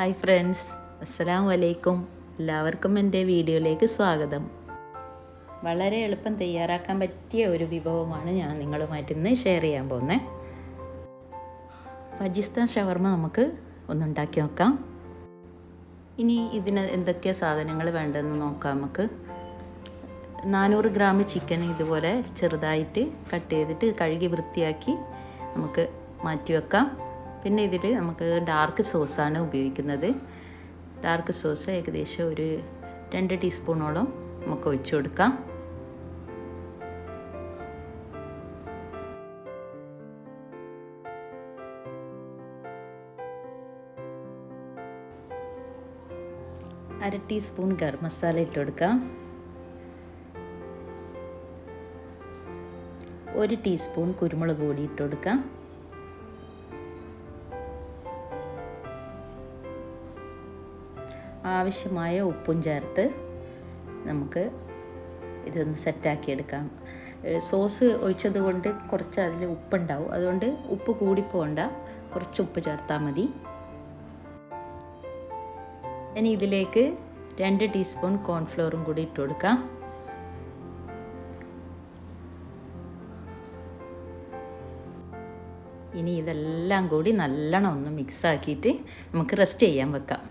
Hi friends അസ്സലാമു വലൈക്കും എല്ലാവർക്കും എന്റെ വീഡിയോയിലേക്ക് സ്വാഗതം. വളരെ എളുപ്പം തയ്യാറാക്കാൻ പറ്റിയ ഒരു വിഭവമാണ് ഞാൻ നിങ്ങളുമായിട്ട് ഇന്ന് ഷെയർ ചെയ്യാൻ പോകുന്നത് ഫജിസ്ഥാൻ ഷവർമ നമുക്ക് ഒന്നുണ്ടാക്കി നോക്കാം. ഇനി ഇതിന് എന്തൊക്കെ സാധനങ്ങൾ വേണ്ടതെന്ന് നോക്കാം നമുക്ക്. നാനൂറ് ഗ്രാം ചിക്കൻ ഇതുപോലെ ചെറുതായിട്ട് കട്ട് ചെയ്തിട്ട് കഴുകി വൃത്തിയാക്കി നമുക്ക് മാറ്റി വെക്കാം. പിന്നെ ഇതിൽ നമുക്ക് ഡാർക്ക് സോസാണ് ഉപയോഗിക്കുന്നത്. ഡാർക്ക് സോസ് ഏകദേശം ഒരു രണ്ട് ടീസ്പൂണോളം നമുക്ക് ഒഴിച്ചു കൊടുക്കാം. അര ടീസ്പൂൺ ഗരം മസാല ഇട്ട് കൊടുക്കാം. ഒരു ടീസ്പൂൺ കുരുമുളക് പൊടി ഇട്ട് കൊടുക്കാം. ആവശ്യമായ ഉപ്പും ചേർത്ത് നമുക്ക് ഇതൊന്ന് സെറ്റാക്കി എടുക്കാം സോസ് ഒഴിച്ചത് കൊണ്ട് കുറച്ച് അതിൽ ഉപ്പുണ്ടാവും. അതുകൊണ്ട് ഉപ്പ് കൂടിപ്പോണ്ട കുറച്ച് ഉപ്പ് ചേർത്താൽ മതി. ഇനി ഇതിലേക്ക് രണ്ട് ടീസ്പൂൺ കോൺഫ്ലോറും കൂടി ഇട്ട് കൊടുക്കാം. ഇനി ഇതെല്ലാം കൂടി നല്ലോണം ഒന്ന് മിക്സ് ആക്കിയിട്ട് നമുക്ക് റെസ്റ്റ് ചെയ്യാൻ വെക്കാം.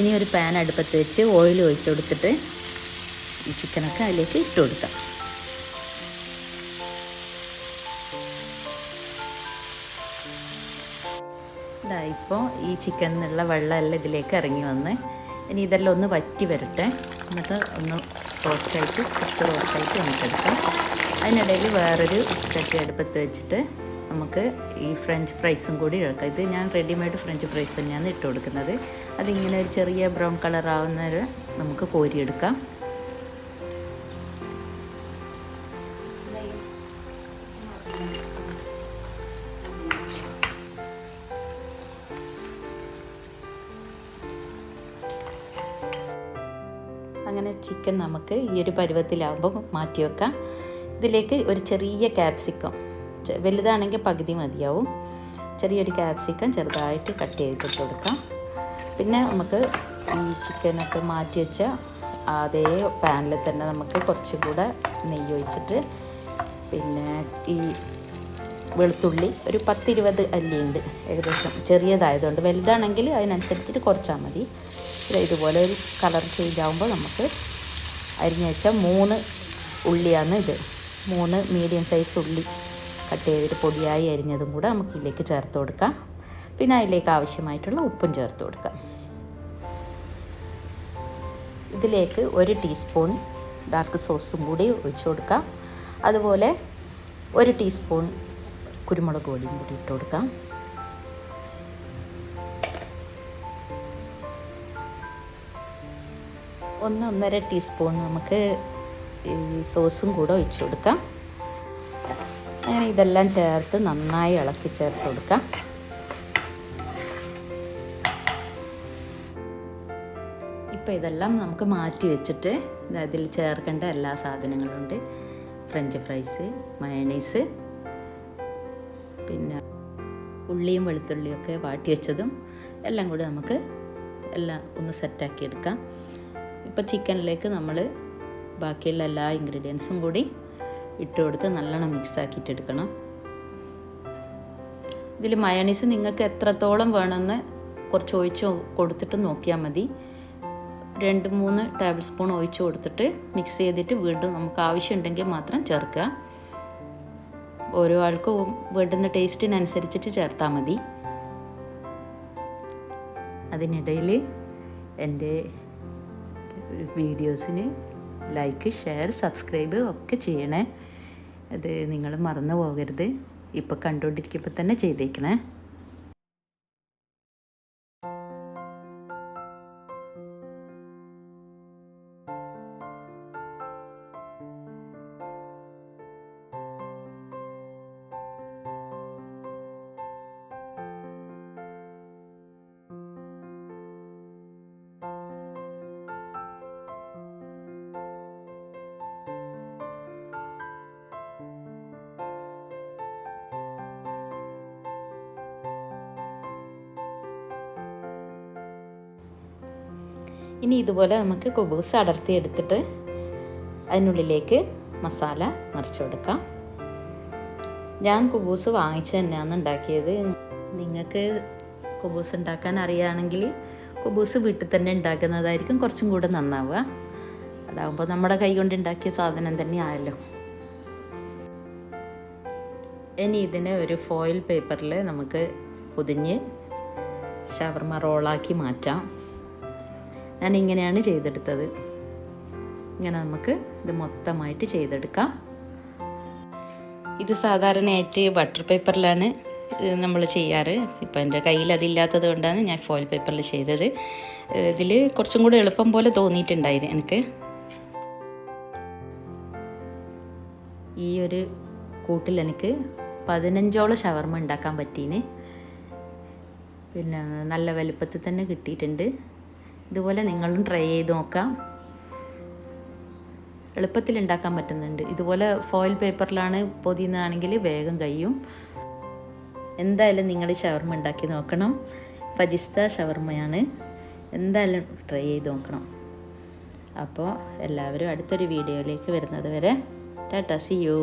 ഇനി ഒരു പാൻ അടുപ്പത്ത് വെച്ച് ഓയിൽ ഒഴിച്ചു കൊടുത്തിട്ട് ഈ ചിക്കനൊക്കെ അതിലേക്ക് ഇട്ട് കൊടുക്കാം. ഇതാ ഇപ്പോൾ ഈ ചിക്കനിൽ നിന്നുള്ള വെള്ളമെല്ലാം ഇതിലേക്ക് ഇറങ്ങി വന്ന്. ഇനി ഇതെല്ലാം ഒന്ന് വറ്റി വരട്ടെ. എന്നിട്ട് ഒന്ന് റോസ്റ്റായിട്ട് കുറച്ച് റോസ്റ്റായിട്ട് നമുക്കെടുക്കാം അതിനിടയിൽ വേറൊരു ചട്ടി അടുപ്പത്ത് വെച്ചിട്ട് നമുക്ക് ഈ ഫ്രഞ്ച് ഫ്രൈസും കൂടി ഇളക്കാം. ഇത് ഞാൻ റെഡിമെയ്ഡ് ഫ്രഞ്ച് ഫ്രൈസ് തന്നെയാണ് ഇട്ട് കൊടുക്കുന്നത്. അതിങ്ങനെ ഒരു ചെറിയ ബ്രൗൺ കളർ ആവുന്നവരെ നമുക്ക് കോരിയെടുക്കാം. അങ്ങനെ ചിക്കൻ നമുക്ക് ഈ ഒരു പരുവത്തിലാവുമ്പോൾ മാറ്റി വെക്കാം. ഇതിലേക്ക് ഒരു ചെറിയ ക്യാപ്സിക്കം വലുതാണെങ്കിൽ പകുതി മതിയാവും. ചെറിയൊരു ക്യാപ്സിക്കം ചെറുതായിട്ട് കട്ട് ചെയ്തിട്ട് കൊടുക്കാം. പിന്നെ നമുക്ക് ഈ ചിക്കനൊക്കെ മാറ്റി വെച്ച അതേ പാനിൽ തന്നെ നമുക്ക് കുറച്ചും കൂടെ നെയ്യ് ഒഴിച്ചിട്ട് പിന്നെ ഈ വെളുത്തുള്ളി ഒരു പത്തിരുപത് അല്ലിയുണ്ട് ഏകദേശം ചെറിയതായതുകൊണ്ട് വലുതാണെങ്കിൽ അതിനനുസരിച്ചിട്ട് കുറച്ചാൽ മതി. ഇതുപോലെ ഒരു കളർ ചേഞ്ച് ആകുമ്പോൾ നമുക്ക് അരിഞ്ഞു വെച്ച മൂന്ന് ഉള്ളിയാണ് ഇത്. മൂന്ന് മീഡിയം സൈസ് ഉള്ളി കട്ട് ചെയ്തിട്ട് പൊടിയായി അരിഞ്ഞതും കൂടെ നമുക്ക് ഇതിലേക്ക് ചേർത്ത് കൊടുക്കാം. പിന്നെ അതിലേക്ക് ആവശ്യമായിട്ടുള്ള ഉപ്പും ചേർത്ത് കൊടുക്കാം ഇതിലേക്ക് ഒരു ടീസ്പൂൺ ഡാർക്ക് സോസും കൂടി ഒഴിച്ചു കൊടുക്കാം അതുപോലെ ഒരു ടീസ്പൂൺ കുരുമുളക് പൊടിയും കൂടി ഇട്ട് കൊടുക്കാം ഒന്ന് ഒന്നര ടീസ്പൂൺ നമുക്ക് ഈ സോസും കൂടെ ഒഴിച്ചു കൊടുക്കാം. അങ്ങനെ ഇതെല്ലാം ചേർത്ത് നന്നായി ഇളക്കി ചേർത്ത് കൊടുക്കാം. ഇപ്പോൾ ഇതെല്ലാം നമുക്ക് മാറ്റി വെച്ചിട്ട് അതിൽ ചേർക്കേണ്ട എല്ലാ സാധനങ്ങളുണ്ട്. ഫ്രഞ്ച് ഫ്രൈസ് മയണൈസ് പിന്നെ ഉള്ളിയും വെളുത്തുള്ളിയും ഒക്കെ വാട്ടി വെച്ചതും എല്ലാം കൂടി നമുക്ക് എല്ലാം ഒന്ന് സെറ്റാക്കി എടുക്കാം. ഇപ്പോൾ ചിക്കനിലേക്ക് നമ്മൾ ബാക്കിയുള്ള എല്ലാ ഇൻഗ്രീഡിയൻസും കൂടി ഇട്ട് കൊടുത്ത് നല്ലോണം മിക്സ് ആക്കിയിട്ട് എടുക്കണം. ഇതിൽ മയണീസ് നിങ്ങൾക്ക് എത്രത്തോളം വേണമെന്ന് കുറച്ച് ഒഴിച്ച് കൊടുത്തിട്ട് നോക്കിയാൽ മതി. രണ്ട് മൂന്ന് ടേബിൾ സ്പൂൺ ഒഴിച്ച് കൊടുത്തിട്ട് മിക്സ് ചെയ്തിട്ട് വീണ്ടും നമുക്ക് ആവശ്യമുണ്ടെങ്കിൽ മാത്രം ചേർക്കുക. ഓരോ ആൾക്കും വേണ്ടുന്ന ടേസ്റ്റിനനുസരിച്ചിട്ട് ചേർത്താൽ മതി. അതിനിടയിൽ എന്റെ വീഡിയോസിന് ലൈക്ക് ഷെയർ സബ്സ്ക്രൈബ് ഒക്കെ ചെയ്യണേ. അത് നിങ്ങൾ മറന്നു പോകരുത്. ഇപ്പോൾ കണ്ടുകൊണ്ടിരിക്കുമ്പോൾ തന്നെ ചെയ്തേക്കണേ. ഇനി ഇതുപോലെ നമുക്ക് കുബൂസ് അടർത്തി എടുത്തിട്ട് അതിനുള്ളിലേക്ക് മസാല നിറച്ച് കൊടുക്കാം. ഞാൻ കുബൂസ് വാങ്ങിച്ച് തന്നെയാണ് ഉണ്ടാക്കിയത്. നിങ്ങൾക്ക് കുബൂസ് ഉണ്ടാക്കാൻ അറിയുകയാണെങ്കിൽ കുബൂസ് വീട്ടിൽ തന്നെ ഉണ്ടാക്കുന്നതായിരിക്കും കുറച്ചും കൂടെ നന്നാവുക. അതാകുമ്പോൾ നമ്മുടെ കൈ കൊണ്ട് ഉണ്ടാക്കിയ സാധനം തന്നെ ആയല്ലോ ഇനി ഇതിനെ ഒരു ഫോയിൽ പേപ്പറിൽ നമുക്ക് പൊതിഞ്ഞ് ഷവർമ റോളാക്കി മാറ്റാം. ഞാൻ ഇങ്ങനെയാണ് ചെയ്തെടുത്തത്. ഇങ്ങനെ നമുക്ക് ഇത് മൊത്തമായിട്ട് ചെയ്തെടുക്കാം. ഇത് സാധാരണയായിട്ട് ബട്ടർ പേപ്പറിലാണ് നമ്മൾ ചെയ്യാറ്. ഇപ്പം എന്റെ കയ്യിൽ അതില്ലാത്തത് കൊണ്ടാണ് ഞാൻ ഫോയിൽ പേപ്പറിൽ ചെയ്തത്. ഇതിൽ കുറച്ചും കൂടി എളുപ്പം പോലെ തോന്നിയിട്ടുണ്ടായിരുന്നു എനിക്ക്. ഈ ഒരു കൂട്ടിൽ എനിക്ക് പതിനഞ്ചോളം ഷവർമ ഉണ്ടാക്കാൻ പറ്റീന്. പിന്നെ നല്ല വലുപ്പത്തിൽ തന്നെ കിട്ടിയിട്ടുണ്ട്. ഇതുപോലെ നിങ്ങളും ട്രൈ ചെയ്ത് നോക്കാം. എളുപ്പത്തിൽ ഉണ്ടാക്കാൻ പറ്റുന്നുണ്ട്. ഇതുപോലെ ഫോയിൽ പേപ്പറിലാണ് പൊതിയുന്നതാണെങ്കിൽ വേഗം കഴിയും. എന്തായാലും നിങ്ങൾ ഷവർമ ഉണ്ടാക്കി നോക്കണം. ഫജിസ്ത ഷവർമയാണ്. എന്തായാലും ട്രൈ ചെയ്ത് നോക്കണം. അപ്പോൾ എല്ലാവരും അടുത്തൊരു വീഡിയോയിലേക്ക് വരുന്നത് വരെ ടാറ്റ സി യു